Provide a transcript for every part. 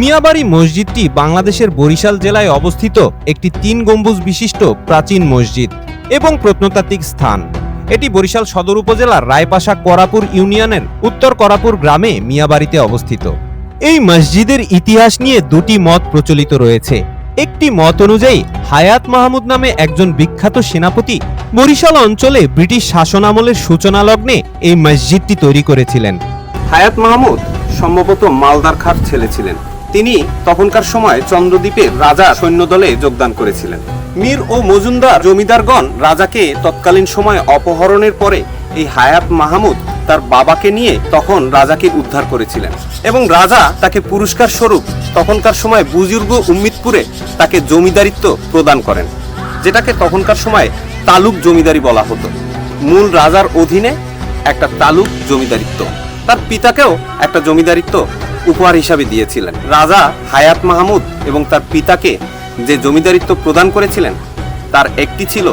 মিয়াবাড়ি মসজিদটি বাংলাদেশের বরিশাল জেলায় অবস্থিত একটি তিন গম্বুজ বিশিষ্ট প্রাচীন মসজিদ এবং প্রত্নতাত্ত্বিক স্থান। এটি বরিশাল সদর উপজেলার রায়পাশা করাপুর ইউনিয়নের উত্তর করাপুর গ্রামে মিয়াবাড়িতে অবস্থিত। এই মসজিদের ইতিহাস নিয়ে দুটি মত প্রচলিত রয়েছে। একটি মত অনুযায়ী, হায়াত মাহমুদ নামে একজন বিখ্যাত সেনাপতি বরিশাল অঞ্চলে ব্রিটিশ শাসনামলের সূচনা লগ্নে এই মসজিদটি তৈরি করেছিলেন। হায়াত মাহমুদ সম্ভবত মালদার খার ছেলে ছিলেন তিনি তখনকার সময় চন্দ্রদ্বীপের রাজা সৈন্যদলে যোগদান করেছিলেন। মীর ও মজুমদার জমিদারগণ রাজাকে তৎকালীন সময় অপহরণের পরে এই হায়াত মাহমুদ তার বাবাকে নিয়ে তখন রাজাকে উদ্ধার করেছিলেন এবং রাজা তাকে পুরস্কার স্বরূপ তখনকার সময় বুজুর্গ উম্মিদপুরে তাকে জমিদারিত্ব প্রদান করেন, যেটাকে তখনকার সময় তালুক জমিদারি বলা হতো। মূল রাজার অধীনে একটা তালুক জমিদারিত্ব। তার পিতাকেও একটা জমিদারিত্ব উপহার হিসাবে দিয়েছিলেন। রাজা হায়াত মাহমুদ এবং তার পিতাকে যে জমিদারিত্ব প্রদান করেছিলেন, তার একটি ছিল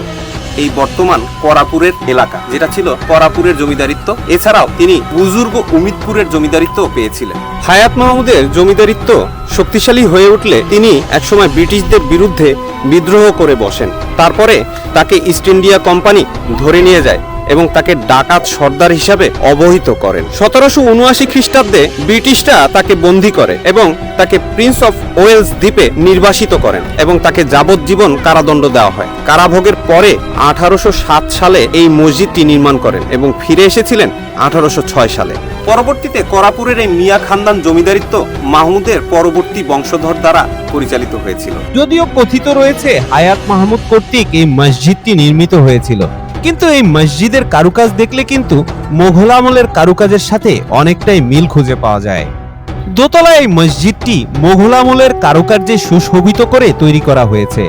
এই বর্তমান করাপুরের এলাকা, যেটা ছিল করাপুরের জমিদারিত্ব। এছাড়াও তিনি বুজুর্গ উমিদপুরের জমিদারিত্ব পেয়েছিলেন। হায়াত মাহমুদের জমিদারিত্ব শক্তিশালী হয়ে উঠলে তিনি একসময় ব্রিটিশদের বিরুদ্ধে বিদ্রোহ করে বসেন। তারপরে তাকে ইস্ট ইন্ডিয়া কোম্পানি ধরে নিয়ে যায়। এবং তাকে ডাকাত সর্দার হিসাবে অবহিত করেন। সতেরোশো উনআশি খ্রিস্টাব্দে ব্রিটিশরা তাকে বন্দী করে এবং তাকে প্রিন্স অফ ওয়েলস দ্বীপে নির্বাসিত করেন এবং তাকে যাবজ্জীবন কারাদণ্ড দেওয়া হয়। কারাভোগের পরে আঠারোশো সাত সালে এই মসজিদটি নির্মাণ করেন এবং ফিরে এসেছিলেন আঠারোশো ছয় সালে। পরবর্তীতে করাপুরের এই মিয়া খানদান জমিদারিত্ব মাহমুদের পরবর্তী বংশধর দ্বারা পরিচালিত হয়েছিল। যদিও কথিত রয়েছে হায়াত মাহমুদ কর্তৃক এই মসজিদটি নির্মিত হয়েছিল। কিন্তু এই মসজিদের কারুকাজ দেখলে কিন্তু মোঘল আমলের কারুকাজের সাথে অনেকটাই মিল খুঁজে পাওয়া যায়। দোতলা এই মসজিদটি মোঘল আমলের কারুকার্যে সুশোভিত করে তৈরি করা হয়েছে।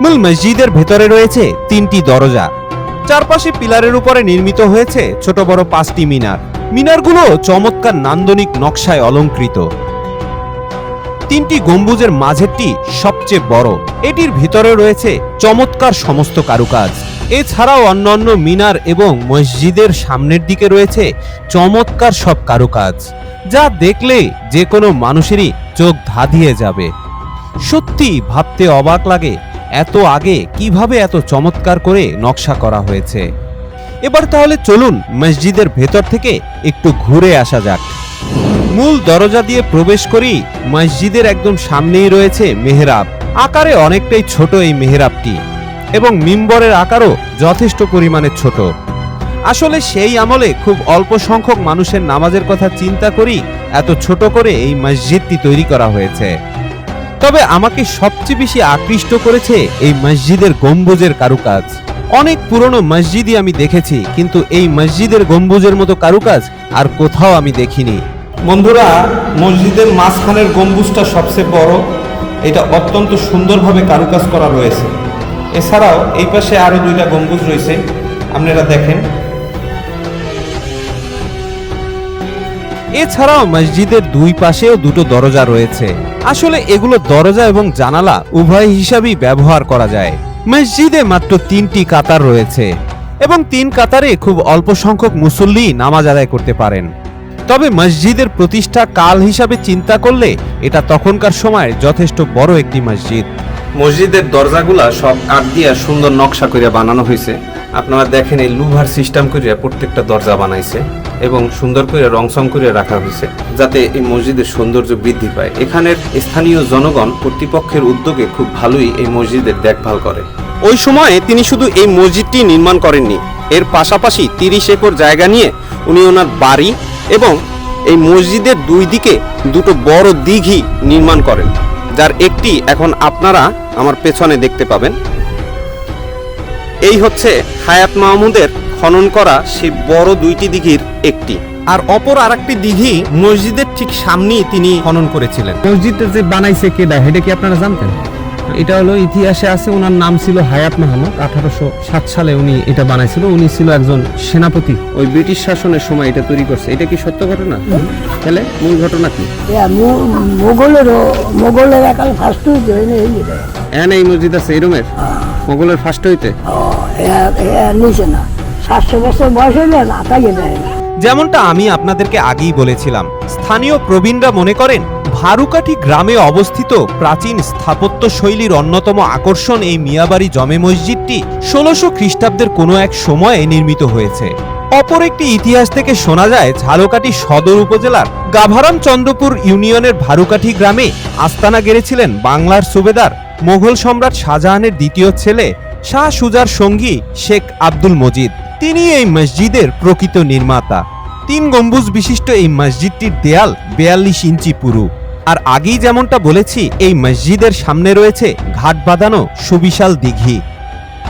মূল মসজিদের ভেতরে রয়েছে তিনটি দরজা। চারপাশে পিলারের উপরে নির্মিত হয়েছে ছোট বড় পাঁচটি মিনার। মিনারগুলো চমৎকার নান্দনিক নকশায় অলংকৃত তিনটি গম্বুজের মাঝেরটি সবচেয়ে বড়। এটির ভিতরে রয়েছে চমৎকার সমস্ত কারুকাজ। এছাড়াও অন্যান্য মিনার এবং মসজিদের সামনের দিকে রয়েছে চমৎকার সব কারুকাজ, যা দেখলে যে কোনো মানুষেরই চোখ ধাঁধিয়ে যাবে। সত্যি ভাবতে অবাক লাগে এত আগে কীভাবে এত চমৎকার করে নকশা করা হয়েছে। এবার তাহলে চলুন মসজিদের ভেতর থেকে একটু ঘুরে আসা যাক। মূল দরজা দিয়ে প্রবেশ করি, মসজিদের একদম সামনেই রয়েছে মেহরাব। আকারে অনেকটাই ছোট এই মেহরাবটি এবং মিম্বরের আকারও যথেষ্ট পরিমাণে ছোট। আসলে সেই আমলে খুব অল্প সংখ্যক মানুষের নামাজের কথা চিন্তা করি, এত ছোট করে এই মসজিদটি তৈরি করা হয়েছে। তবে আমাকে সবচেয়ে বেশি আকৃষ্ট করেছে এই মসজিদের গম্বুজের কারুকাজ। অনেক পুরনো মসজিদই আমি দেখেছি, কিন্তু এই মসজিদের গম্বুজের মতো কারুকাজ আর কোথাও আমি দেখিনি। বন্ধুরা, মসজিদের মাঝখানের গম্বুজটা সবচেয়ে বড়। এটা অত্যন্ত সুন্দরভাবে কারুকাজ করা রয়েছে। এছাড়াও এই পাশে আরও দুইটা গম্বুজ রয়েছে। আপনারা দেখেন। এছাড়াও মসজিদের দুই পাশেও দুটো দরজা রয়েছে। আসলে এগুলো দরজা এবং জানালা উভয় হিসাবেই ব্যবহার করা যায়। মসজিদে মাত্র তিনটি কাতার রয়েছে এবং তিন কাতারে খুব অল্প সংখ্যক মুসল্লি নামাজ আদায় করতে পারেন। তবে মসজিদের প্রতিষ্ঠা কাল হিসাবে চিন্তা করলে এটা তখনকার সময় যথেষ্ট বড় একটি মসজিদ। মসজিদের দরজাগুলা সব কাঠ দিয়া সুন্দর নকশা করিয়া বানানো হয়েছে আপনারা দেখেন এই লুভার সিস্টেম করিয়া প্রত্যেকটা দরজা বানাইছে এবং সুন্দর করে রংসং করে রাখা হয়েছে যাতে এই মসজিদের সৌন্দর্য বৃদ্ধি পায়। এখানের স্থানীয় জনগণ কর্তৃপক্ষের উদ্যোগে খুব ভালোই এই মসজিদের দেখভাল করে। ওই সময়ে তিনি শুধু এই মসজিদটি নির্মাণ করেননি এর পাশাপাশি তিরিশ একর জায়গা নিয়ে উনি ওনার বাড়ি এবং এই মসজিদের দুই দিকে দুটো বড় দিঘি নির্মাণ করেন, যার একটি এখন আপনারা আমার পেছনে দেখতে পাবেন। এই হচ্ছে হায়াত মাহমুদের খনন করা সেই বড় দুইটি দিঘির একটি। আর অপর আরেকটি দিঘি মসজিদের ঠিক সামনেই তিনি খনন করেছিলেন। মসজিদটা যে বানাইছে কেডা এটা কি আপনারা জানতেন? এটা হলো ইতিহাসে আছে ওনার নাম ছিল হায়াত মাহমুদ। আঠারোশো সাত সালে উনি এটা বানাইছিল। উনি ছিল একজন সেনাপতি। ওই ব্রিটিশ শাসনের সময় এটা তৈরি করছে। এটা কি সত্য ঘটনা? তাহলে মূল ঘটনা কি? মোগলেরও মোগলের একাল ফার্স্ট হইতে এই হ্যাঁ এই মসজিদ আছে এই রুমের? মোগলের ফার্স্ট হইতে? নিচে না। সাতশো বছর বয়স হইলে না না। যেমনটা আমি আপনাদেরকে আগেই বলেছিলাম স্থানীয় প্রবীণরা মনে করেন ভারুকাঠি গ্রামে অবস্থিত প্রাচীন স্থাপত্য শৈলীর অন্যতম আকর্ষণ এই মিয়াবাড়ি জমে মসজিদটি ষোলশো খ্রিস্টাব্দের কোনো এক সময়ে নির্মিত হয়েছে। অপর একটি ইতিহাস থেকে শোনা যায়, ঝালকাঠি সদর উপজেলার গাভারাম চন্দ্রপুর ইউনিয়নের ভারুকাঠি গ্রামে আস্তানা গেড়েছিলেন বাংলার সুবেদার মোগল সম্রাট শাহজাহানের দ্বিতীয় ছেলে শাহ সুজার সঙ্গী শেখ আব্দুল মজিদ। তিনি এই মসজিদের প্রকৃত নির্মাতা। তিন গম্বুজ বিশিষ্ট এই মসজিদটির দেয়াল বেয়াল্লিশ ইঞ্চি পুরু। আর আগেই যেমনটা বলেছি, এই মসজিদের সামনে রয়েছে ঘাট বাঁধানো সুবিশাল দিঘি।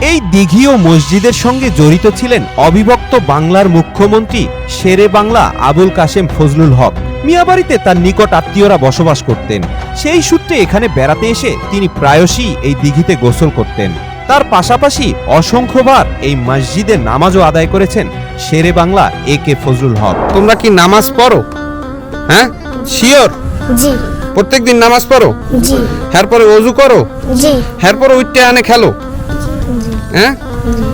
এই দিঘি ও মসজিদের সঙ্গে জড়িত ছিলেন অবিভক্ত বাংলার মুখ্যমন্ত্রী শেরে বাংলা আবুল কাশেম ফজলুল হক। মিয়াবাড়িতে তার নিকট আত্মীয়রা বসবাস করতেন। সেই সূত্রে এখানে বেড়াতে এসে তিনি প্রায়শই এই দিঘিতে গোসল করতেন। তার পাশাপাশি অসংখ্যবার এই মসজিদে নামাজও আদায় করেছেন শেরে বাংলা এ কে ফজলুল হক। তোমরা কি নামাজ পড়ো? হ্যাঁ? শিওর জি। প্রত্যেকদিন নামাজ পড়ো? জি। এরপরে অজু করো? জি। এরপরে উঠতে আনে খেলো? হ্যাঁ?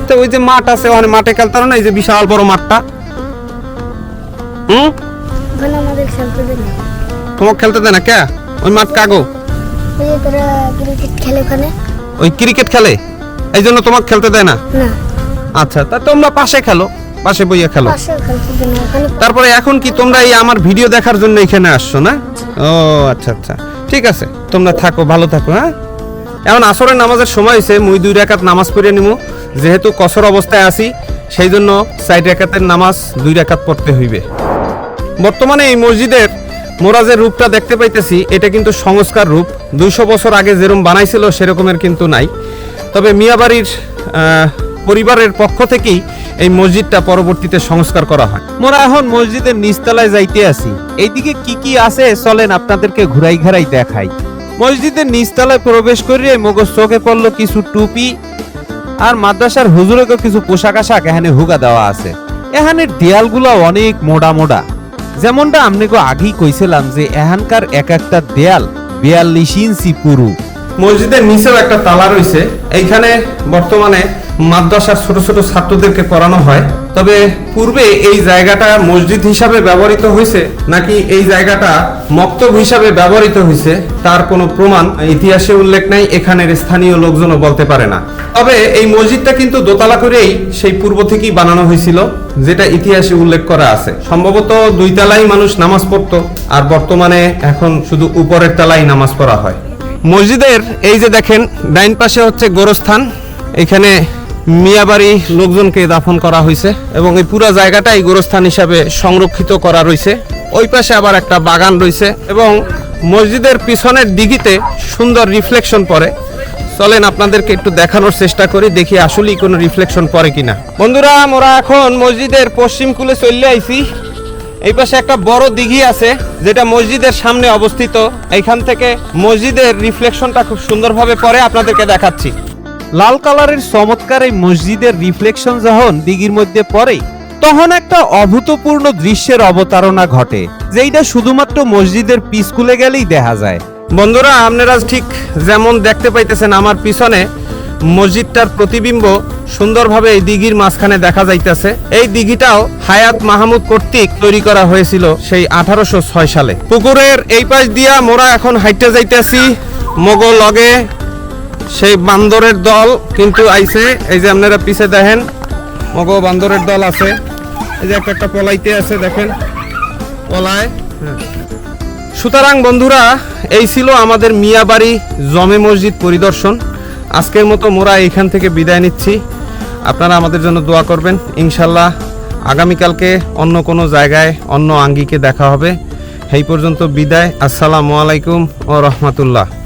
তো ওই যে মাঠ আছে ওখানে মাঠে খেলতে না? এই যে বিশাল বড় মাঠটা। হুম? তোমাকে খেলতে দেয় না? কে? ওই মাঠ কাগো? ওই ক্রিকেট খেলে? এই জন্য তোমাকে খেলতে দেয় না? না। আচ্ছা তা তোমরা পাশে খেলো। পাশে বইয়া খেলো। তারপরে এখন কি তোমরা এই আমার ভিডিও দেখার জন্য এখানে আসছো না? ও আচ্ছা আচ্ছা। ঠিক আছে তোমরা থাকো ভালো থাকো হ্যাঁ? এখন আসরের নামাজের সময় হয়েছে মুই দুই রেখাত নামাজ পড়ে নিমু। যেহেতু কসর অবস্থায় আছি সেই জন্য চার রেখাতের নামাজ দুই রেখাত পড়তে হইবে। বর্তমানে এই মসজিদের মোরাজের রূপটা দেখতে পাইতেছি এটা কিন্তু সংস্কার রূপ। দুইশো বছর আগে যেরকম বানাইছিল সেরকমের কিন্তু নাই। তবে মিয়াবাড়ির পরিবারের পক্ষ থেকেই এই মসজিদটা পরবর্তীতে সংস্কার করা হয়। মোরা এখন মসজিদের নিচতলায় যাইতে আছি। এইদিকে কি কি আছে চলেন আপনাদেরকে ঘুরাই ঘেরাই দেখাই। মসজিদের নিচতলায় প্রবেশ করিয়ে মগজ চোখে পড়ল কিছু টুপি আর মাদ্রাসার হুজুরকে কিছু পোশাক আশাক এখানে হুগা দেওয়া আছে। এখানের দেয়ালগুলো অনেক মোডা মোডা যেমনটা আপনাকে আগেই কইছিলাম যে এখানকার এক একটা দেয়াল বিয়াল্লিশ ইঞ্চি পুরু। মসজিদের নিচেও একটা তালা রয়েছে। এইখানে বর্তমানে মাদ্রাসার ছোট ছোট ছাত্রদেরকে পড়ানো হয়। তবে পূর্বে এই জায়গাটা মসজিদ হিসাবে ব্যবহৃত হয়েছে নাকি এই জায়গাটা মক্তব হিসাবে ব্যবহৃত হয়েছে, তার কোনো প্রমাণ ইতিহাসে উল্লেখ নাই, এখানের স্থানীয় লোকজনও বলতে পারে না। তবে এই মসজিদটা কিন্তু দোতলা করেই সেই পূর্ব থেকেই বানানো হয়েছিল, যেটা ইতিহাসে উল্লেখ করা আছে। সম্ভবত দুই তলাই মানুষ নামাজ পড়তো, আর বর্তমানে এখন শুধু উপরের তলায় নামাজ পড়া হয়। মসজিদের এই যে দেখেন, ডাইন পাশে হচ্ছে গোরস্থান, এখানে মিয়াবাড়ি লোকজনকে দাফন করা হয়েছে এবং এই পুরো জায়গাটাই গোরস্থান হিসাবে সংরক্ষিত করা রয়েছে। ওই পাশে আবার একটা বাগান রয়েছে এবং মসজিদের পিছনের দিঘিতে সুন্দর রিফ্লেকশন পড়ে। চলেন আপনাদেরকে একটু দেখানোর চেষ্টা করি, দেখি আসলেই কোনো রিফ্লেকশন পড়ে কিনা। বন্ধুরা, আমরা এখন মসজিদের পশ্চিম কুলে চলে আইছি। এই পাশে একটা বড় দিঘি আছে, যেটা মসজিদের সামনে অবস্থিত। এইখান থেকে মসজিদের রিফ্লেকশনটা খুব সুন্দরভাবে পরে আপনাদেরকে দেখাচ্ছি। লাল কালারের চমৎকার এই মসজিদের রিফ্লেকশন যখন দিঘির মধ্যে পড়ে, তখন একটা অভূতপূর্ণ দৃশ্যের অবতারণা ঘটে, যেইটা শুধুমাত্র মসজিদের পিসকুলে গেলেই দেখা যায়। বন্ধুরা, আপনারা ঠিক যেমন দেখতে পাইতেছেন, আমার পিছনে মসজিদটার প্রতিবিম্ব সুন্দরভাবে এই দিঘির মাঝখানে দেখা যাইতেছে। এই দিঘিটাও হায়াত মাহমুদ কর্তৃক তৈরি করা হয়েছিল সেই আঠারোশো ছয় সালে। পুকুরের এই পাশ দিয়া মোরা এখন হাইটে যাইতেছি। মোগল লগে সেই বান্দরের দল কিন্তু আইছে। এই যে আপনারা পিছে দেখেন, মগ বান্দরের দল আছে। এই যে একটা একটা পলাইতে আছে, দেখেন। পলায়। সুতরাং বন্ধুরা, এই ছিল আমাদের মিয়াবাড়ি জমে মসজিদ পরিদর্শন। আজকের মতো মোরা এখান থেকে বিদায় নিচ্ছি। আপনারা আমাদের জন্য দোয়া করবেন। ইনশাল্লাহ আগামীকালকে অন্য কোনো জায়গায় অন্য আঙ্গিকে দেখা হবে। সেই পর্যন্ত বিদায়। আসসালামু আলাইকুম ও রহমতুল্লাহ।